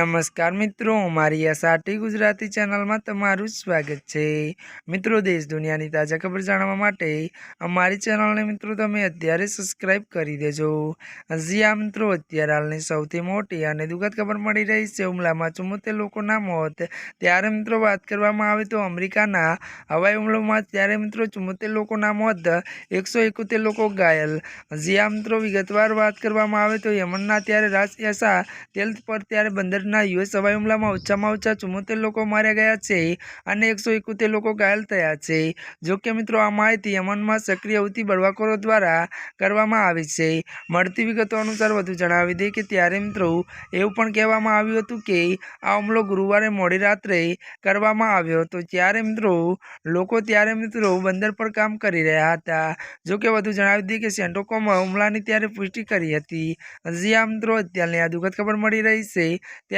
નમસ્કાર મિત્રો, મારી એસઆરટી ગુજરાતી ચેનલમાં તમારું સ્વાગત છે. મિત્રો, દેશ દુનિયાની તાજા ખબર જાણવા માટે અમારી ચેનલને મિત્રો તમે અત્યારે સબસ્ક્રાઈબ કરી દેજો. હજી આ મિત્રો, અત્યારે હાલની સૌથી મોટી અને દુઃખદ ખબર મળી રહી છે. હુમલામાં ચુમ્મોતેર લોકોના મોત. ત્યારે મિત્રો, વાત કરવામાં આવે તો અમેરિકાના હવાઈ હુમલામાં ત્યારે મિત્રો ચુમ્મોતેર લોકોના મોત, એકસો એકોતેર લોકો ઘાયલ. હજી આ મિત્રો, વિગતવાર વાત કરવામાં આવે તો યમનના ત્યારે એસા તેલ પર ત્યારે બંદરના યુએસ હવાઈ હુમલામાં ઓછામાં ઓછા ચુમ્મોતેર લોકો માર્યા ગયા છે અને એકસો એકોતેર લોકો ઘાયલ થયા છે. જોકે મિત્રો, આ માહિતી યમનમાં સક્રિય ઉતી બળવાખોરો દ્વારા કરવામાં આવી છે. મળતી વિગતો અનુસાર વધુ જણાવી દઈએ કે ત્યારે મિત્રો, એવું પણ કહેવામાં આવ્યું હતું કે આ હુમલો ગુરુવારે મોડી રાત્રે કરવામાં આવ્યો હતો. ત્યારે મિત્રો, લોકો ત્યારે મિત્રો બંદર પર કામ કરી રહ્યા હતા. જોકે વધુ જણાવી દઈએ કે સેન્ટોકોમાં હુમલાની ત્યારે પુષ્ટિ કરી હતી. હજી આ મિત્રો, અત્યારની આ દુઃખદ ખબર મળી રહી છે.